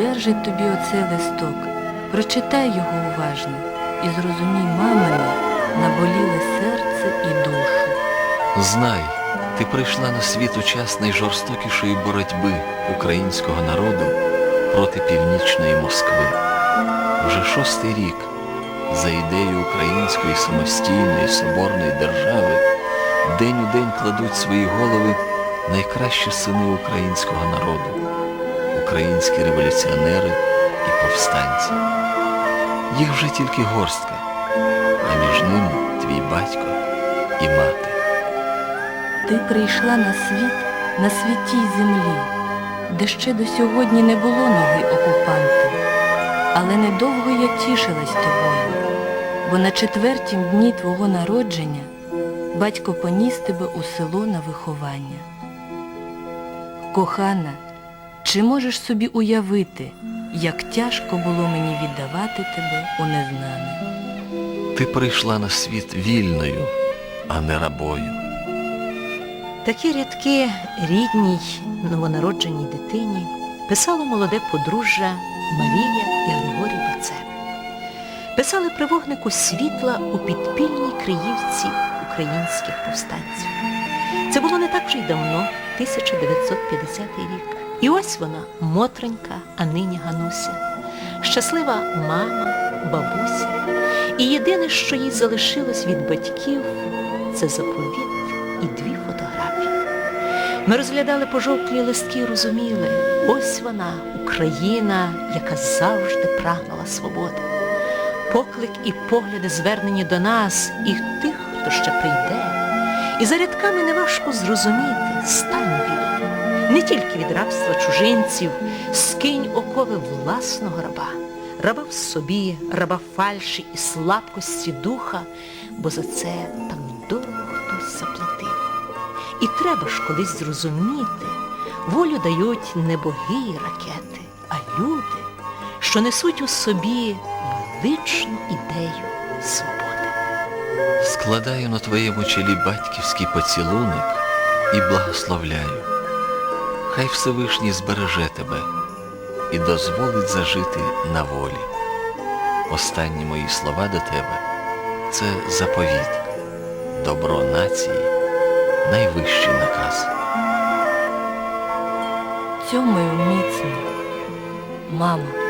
люди тобі оцей листок, прочитай його уважно і зрозумій мамине наболіле серце і душу. Знай, ти прийшла на світ у час найжорстокішої боротьби українського народу проти північної Москви. Вже шостий рік за ідею української самостійної соборної держави день у день кладуть свої голови найкращі сини українського народу, українські революціонери і повстанці. Їх вже тільки горстка, а між ними твій батько і мати. Ти прийшла на світ на святій землі, де ще до сьогодні не було ноги окупанта. Але недовго я тішилась тобою, бо на четвертім дні твого народження батько поніс тебе у село на виховання. Кохана, чи можеш собі уявити, як тяжко було мені віддавати тебе у незнане? Ти прийшла на світ вільною, а не рабою. Такі рядки рідній новонародженій дитині писало молоде подружжя Марія і Григорій Бацев. Писали при вогнику світла у підпільній Криївці українських повстанців. Це було не так вже й давно, 1950 рік. І ось вона, Мотренька, а нині Гануся. Щаслива мама, бабуся. І єдине, що їй залишилось від батьків, це заповіт і дві фотографії. Ми розглядали пожовклі листки і розуміли, ось вона, Україна, яка завжди прагнула свободи. Поклик і погляди звернені до нас і тих, хто ще прийде. І за рядками неважко зрозуміти, стань вільним. Не тільки від рабства чужинців, скинь окови власного раба, раба в собі, раба фальші і слабкості духа, бо за це так дорого хтось заплатив. І треба ж колись зрозуміти, волю дають не боги і ракети, а люди, що несуть у собі величну ідею свободи. Складаю на твоєму чолі батьківський поцілунок і благословляю. Хай Всевишній збереже тебе і дозволить зажити на волі. Останні мої слова до тебе це заповіт, добро нації, найвищий наказ. Цьомою міцно, мама.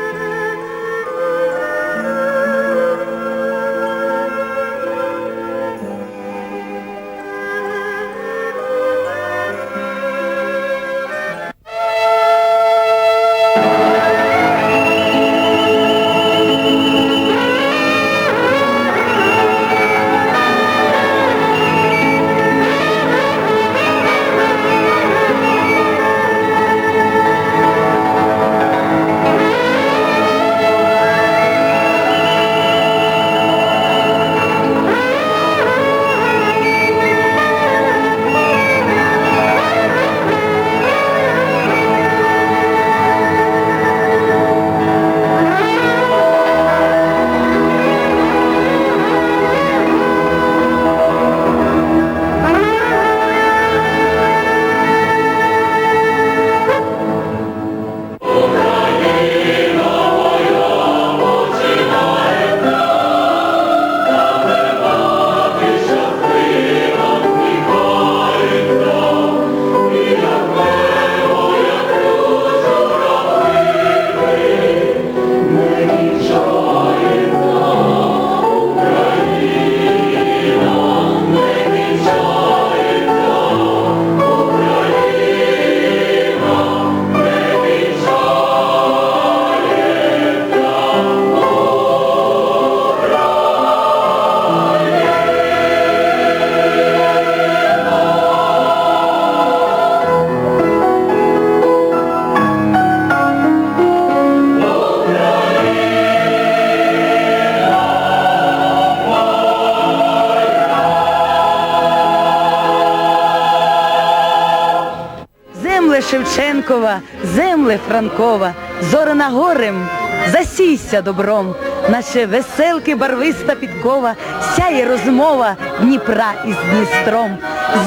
Шевченкова, земле Франкова, зорена горем, засійся добром, наче веселки барвиста підкова, сяє розмова Дніпра із Дністром.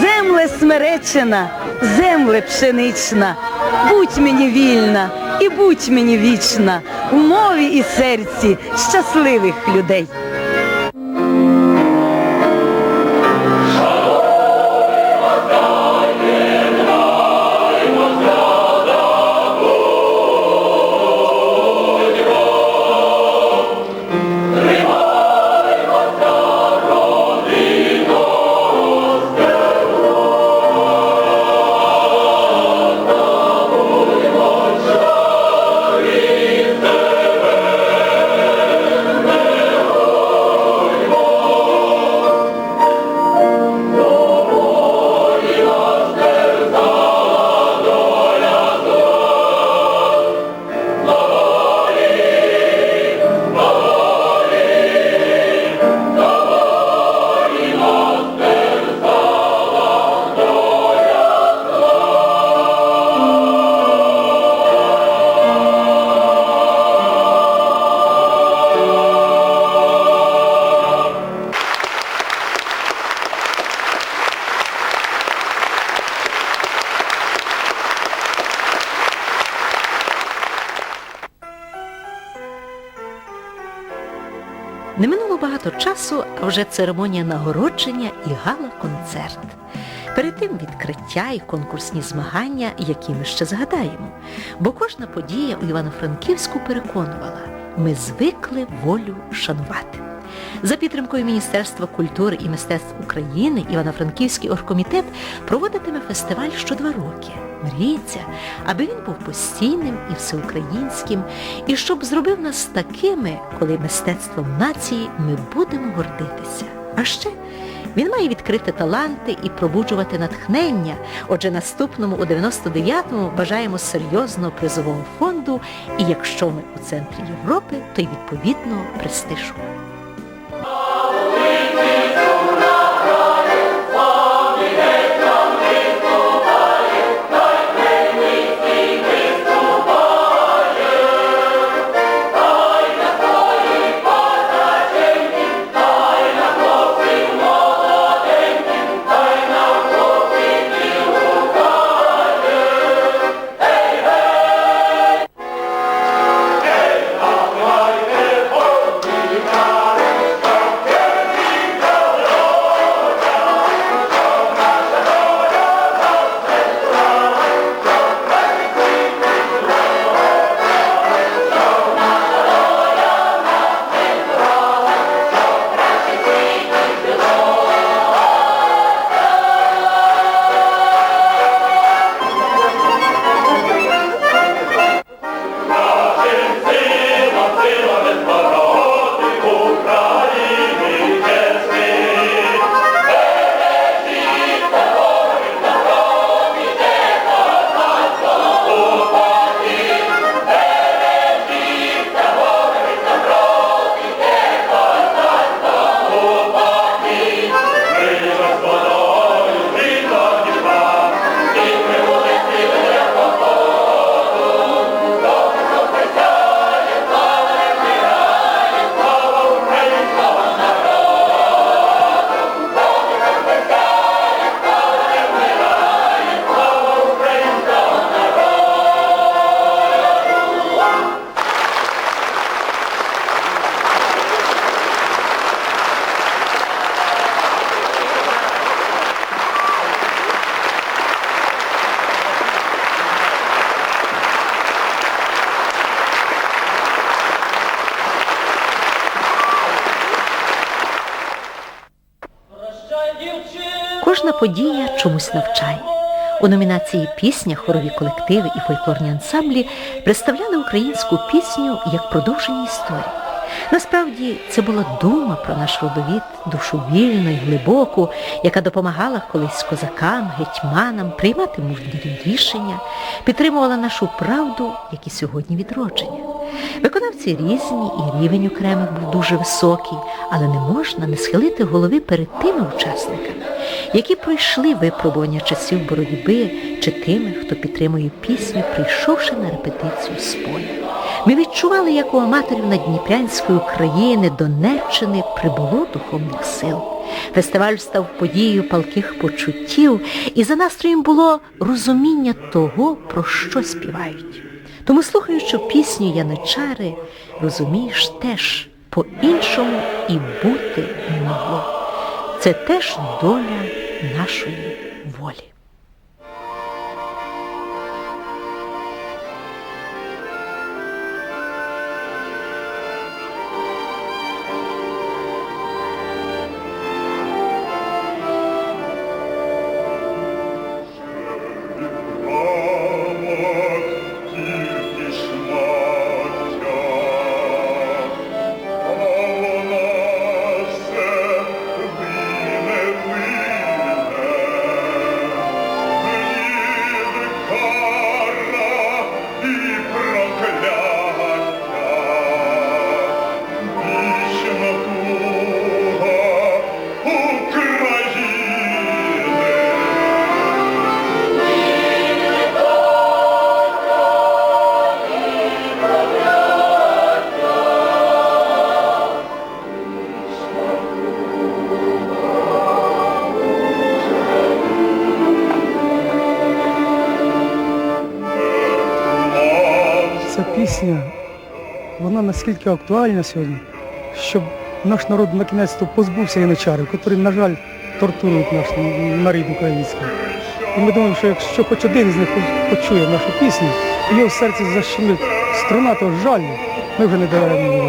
Земле смеречена, земле пшенична, будь мені вільна і будь мені вічна, у мові і серці щасливих людей. Вже церемонія нагородження і гала-концерт. Перед тим відкриття і конкурсні змагання, які ми ще згадаємо. Бо кожна подія у Івано-Франківську переконувала, ми звикли волю шанувати. За підтримкою Міністерства культури і мистецтв України Івано-Франківський оргкомітет проводитиме фестиваль що два роки. Мріється, аби він був постійним і всеукраїнським, і щоб зробив нас такими, коли мистецтвом нації ми будемо гордитися. А ще він має відкрити таланти і пробуджувати натхнення. Отже, наступному у 99-му бажаємо серйозного призового фонду, і якщо ми у центрі Європи, то й відповідного престижу. Подія чомусь навчає. У номінації Пісня, хорові колективи і фольклорні ансамблі представляли українську пісню як продовження історії. Насправді це була дума про наш родовід, душу вільну і глибоку, яка допомагала колись козакам, гетьманам приймати мужні рішення, підтримувала нашу правду, як і сьогодні відродження. Виконавці різні, і рівень окремих був дуже високий, але не можна не схилити голови перед тими учасниками, які пройшли випробування часів боротьби, чи тими, хто підтримує пісню, прийшовши на репетицію поля. Ми відчували, як у аматорів Надніпрянської України, Донеччини прибуло духовних сил. Фестиваль став подією палких почуттів, і за настроєм було розуміння того, про що співають. Тому, слухаючи пісню Яничари, розумієш теж, по-іншому і бути могло. Це теж доля нашої волі. Наскільки актуальна сьогодні, щоб наш народ накінець-то позбувся яничарів, які, на жаль, тортурують наш народ український. І ми думаємо, що якщо хоч один з них почує нашу пісню, його в серці защемить струна то жаль, ми вже не даємо її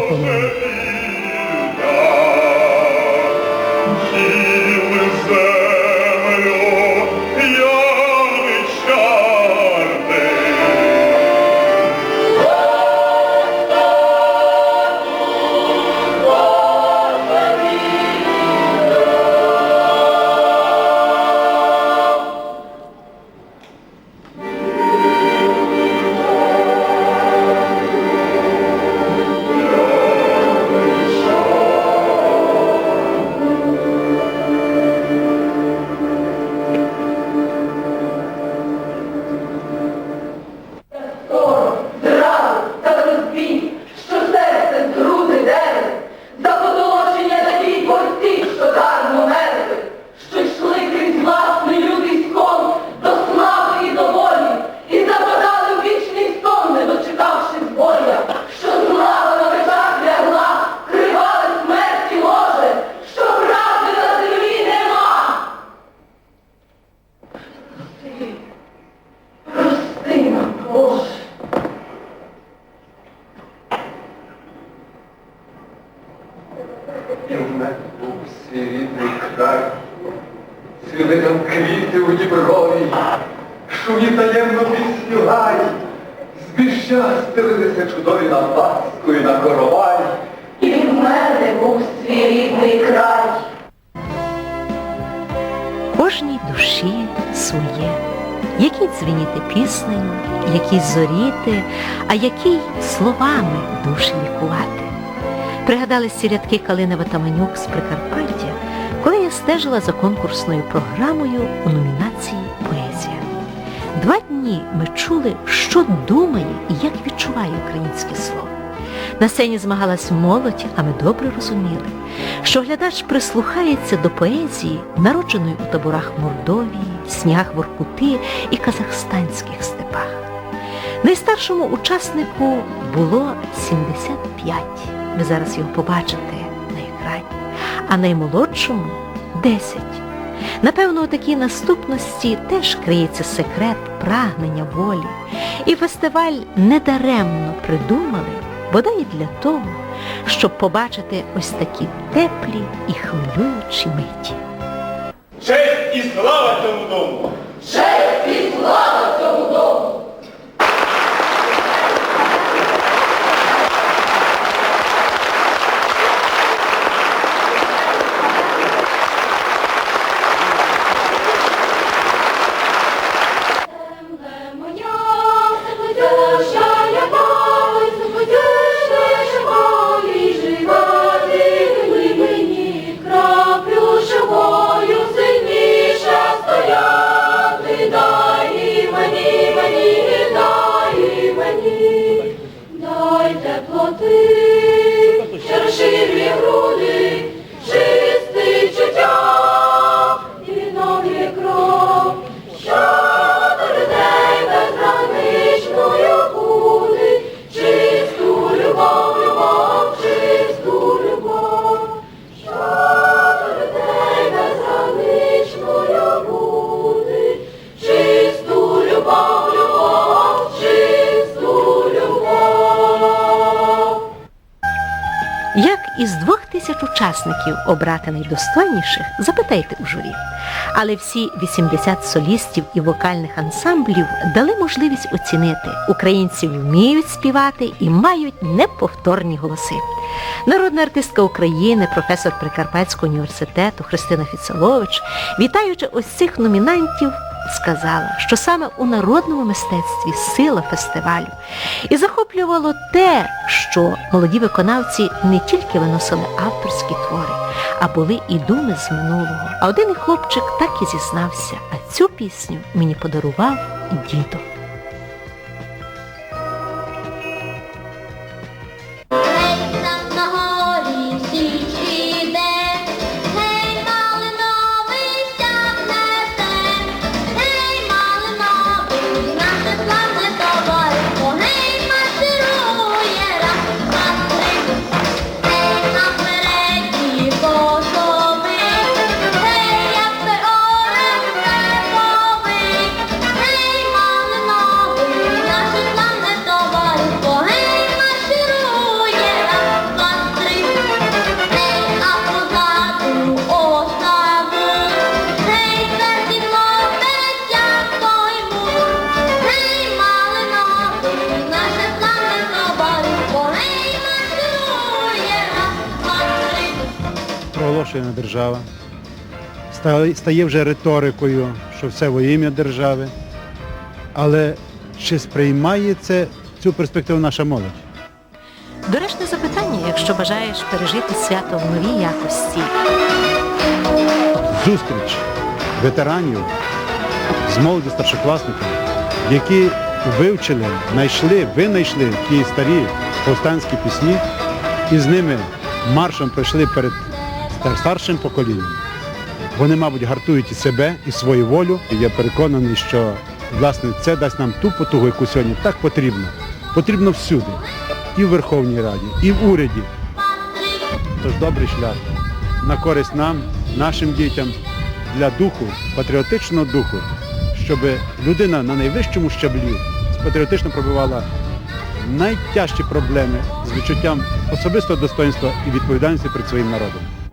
шумі таємну пісню гай, збіщастилися чудові на Пасху і на коровай. І в мене був свій рідний край. Кожній душі своє, якій дзвеніти піснею, якій зоріти, а якій словами душі лікувати. Пригадались ці рядки Калинева Таманюк з Прикарпаття, коли я стежила за конкурсною програмою у номінації. Два ми чули, що думає і як відчуває українське слово. На сцені змагалась молодь, а ми добре розуміли, що глядач прислухається до поезії, народженої у таборах Мордовії, снігах Воркути і казахстанських степах. Найстаршому учаснику було 75. Ви зараз його побачите на екрані, а наймолодшому 10. Напевно, у такій наступності теж криється секрет прагнення волі. І фестиваль недаремно придумали, бодай для того, щоб побачити ось такі теплі і хвилюючі миті. Честь і слава тому дому! Честь і слава тому дому! Учасників обрати найдостойніших, запитайте у журі. Але всі 80 солістів і вокальних ансамблів дали можливість оцінити. Українці вміють співати і мають неповторні голоси. Народна артистка України, професор Прикарпатського університету Христина Фіцелович, вітаючи ось цих номінантів, сказала, що саме у народному мистецтві сила фестивалю. І захоплювало те, що молоді виконавці не тільки виносили авторські твори, а були і думи з минулого. А один хлопчик так і зізнався, а цю пісню мені подарував дідо. Проголошена держава, стає вже риторикою, що все во ім'я держави. Але чи сприймає це цю перспективу наша молодь? Доречне запитання, якщо бажаєш пережити свято в новій якості. Зустріч ветеранів з молоді старшокласниками, які вивчили, знайшли, винайшли ті старі повстанські пісні і з ними маршем пройшли перед стар- старшим поколінням. Вони, мабуть, гартують і себе, і свою волю. І я переконаний, що власне це дасть нам ту потугу, яку сьогодні так потрібно. Потрібно всюди. І в Верховній Раді, і в уряді. Тож добрий шлях на користь нам, нашим дітям, для духу, патріотичного духу, щоб людина на найвищому щаблі патріотично пробивала найтяжчі проблеми з відчуттям особистого достоинства і відповідальності перед своїм народом.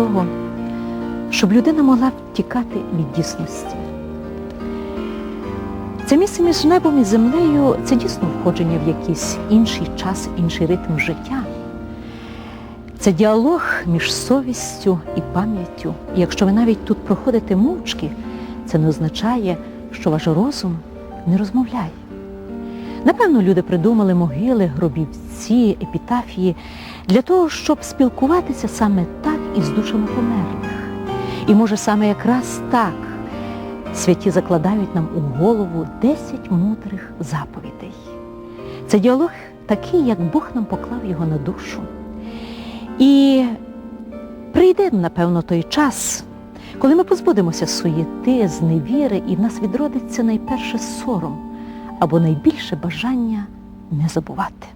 Того, щоб людина могла втікати від дійсності. Це місце між небом і землею це дійсно входження в якийсь інший час, інший ритм життя. Це діалог між совістю і пам'яттю. І якщо ви навіть тут проходите мовчки, це не означає, що ваш розум не розмовляє. Напевно, люди придумали могили, гробівці, епітафії для того, щоб спілкуватися саме так із душами померлих. І може саме якраз так святі закладають нам у голову 10 мудрих заповідей. Це діалог такий, як Бог нам поклав його на душу. І прийде, напевно, той час, коли ми позбудемося суєти, зневіри, і в нас відродиться найперше сором. або найбільше бажання не забувати.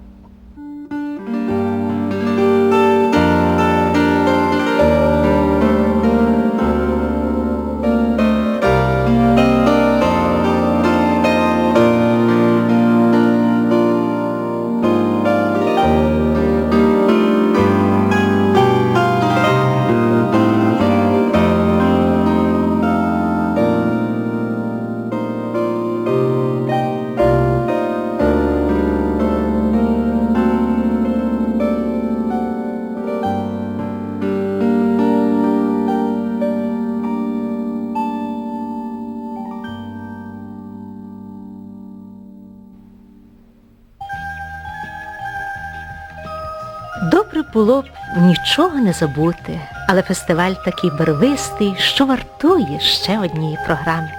Було б нічого не забути, але фестиваль такий барвистий, що вартує ще однієї програми.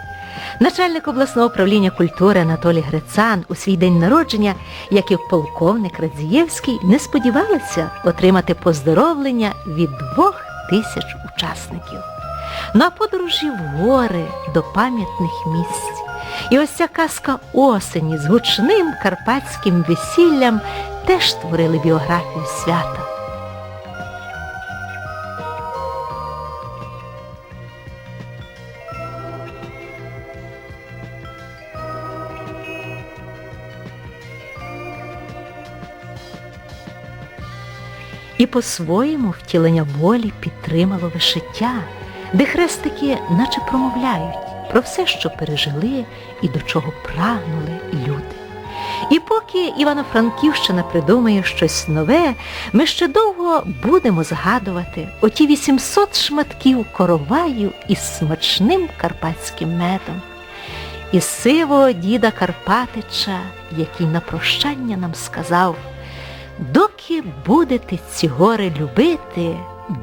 Начальник обласного управління культури Анатолій Грицан у свій день народження, як і полковник Радзієвський, не сподівалися отримати поздоровлення від двох тисяч учасників. На подорожі в гори до пам'ятних місць. І ось ця казка осені з гучним карпатським весіллям теж створили біографію свята. По-своєму втілення волі підтримало вишиття, де хрестики наче промовляють про все, що пережили і до чого прагнули люди. І поки Івано-Франківщина придумає щось нове, ми ще довго будемо згадувати оті 800 шматків короваю із смачним карпатським медом. І сивого діда Карпатича, який на прощання нам сказав, доки будете ці гори любити,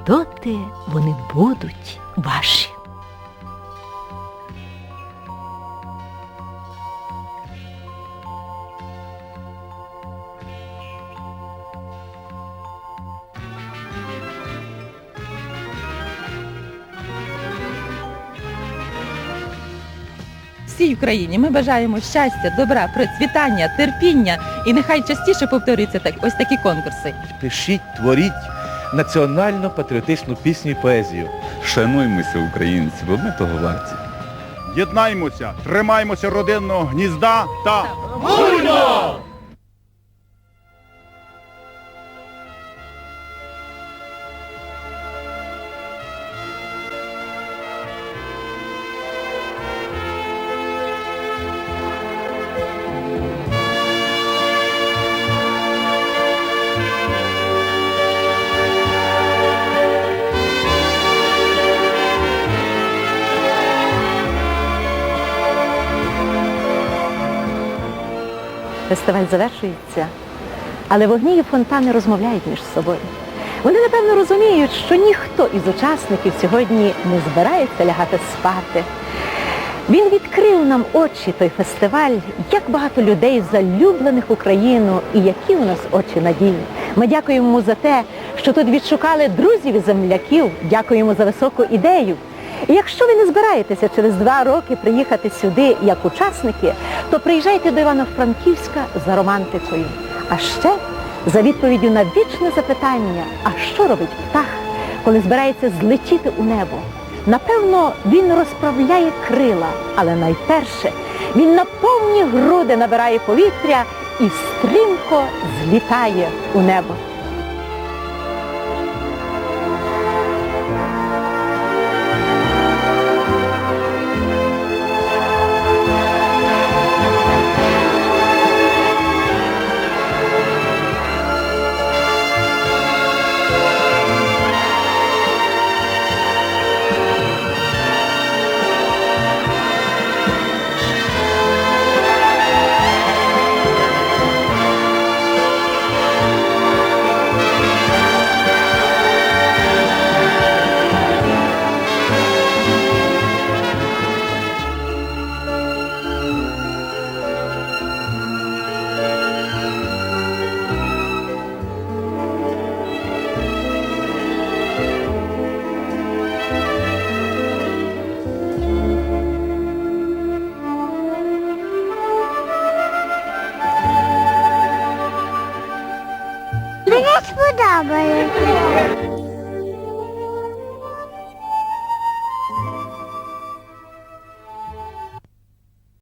доти вони будуть ваші. Україні ми бажаємо щастя, добра, процвітання, терпіння і нехай частіше повторюються так, ось такі конкурси. Пишіть, творіть національно-патріотичну пісню і поезію. Шануймося, українці, бо ми того варті. Єднаймося, тримаймося родинного гнізда та Гульно! Фестиваль завершується, але вогні і фонтани розмовляють між собою. Вони, напевно, розуміють, що ніхто із учасників сьогодні не збирається лягати спати. Він відкрив нам очі, той фестиваль, як багато людей залюблених Україну і які у нас очі надії. Ми дякуємо за те, що тут відшукали друзів і земляків, дякуємо за високу ідею. І якщо ви не збираєтеся через два роки приїхати сюди як учасники, то приїжджайте до Івано-Франківська за романтикою. А ще за відповіддю на вічне запитання, а що робить птах, коли збирається злетіти у небо? Напевно, він розправляє крила, але найперше він на повні груди набирає повітря і стрімко злітає у небо.